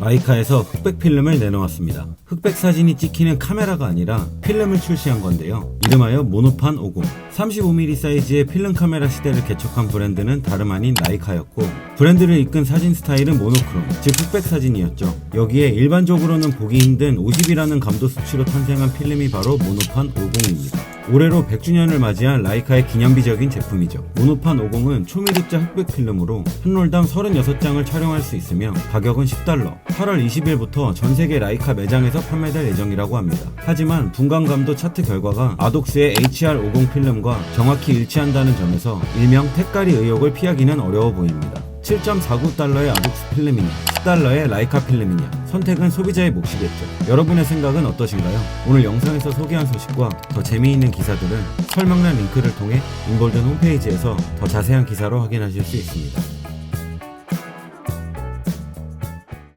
라이카에서 흑백 필름을 내놓았습니다. 흑백 사진이 찍히는 카메라가 아니라 필름을 출시한 건데요. 이름하여 모노판 50. 35mm 사이즈의 필름 카메라 시대를 개척한 브랜드는 다름 아닌 라이카였고 브랜드를 이끈 사진 스타일은 모노크롬, 즉 흑백 사진이었죠. 여기에 일반적으로는 보기 힘든 50이라는 감도 수치로 탄생한 필름이 바로 모노판 50입니다. 올해로 100주년을 맞이한 라이카의 기념비적인 제품이죠. 모노판 50은 초미립자 흑백 필름으로 한 롤당 36장을 촬영할 수 있으며 가격은 10달러. 8월 20일부터 전 세계 라이카 매장에서 판매될 예정이라고 합니다. 하지만 분광감도 차트 결과가 아독스의 HR50 필름과 정확히 일치한다는 점에서 일명 택가리 의혹을 피하기는 어려워 보입니다. 7.49달러의 아독스 필름이냐, 10달러의 라이카 필름이냐, 선택은 소비자의 몫이겠죠. 여러분의 생각은 어떠신가요? 오늘 영상에서 소개한 소식과 더 재미있는 기사들은 설명란 링크를 통해 인볼든 홈페이지에서 더 자세한 기사로 확인하실 수 있습니다.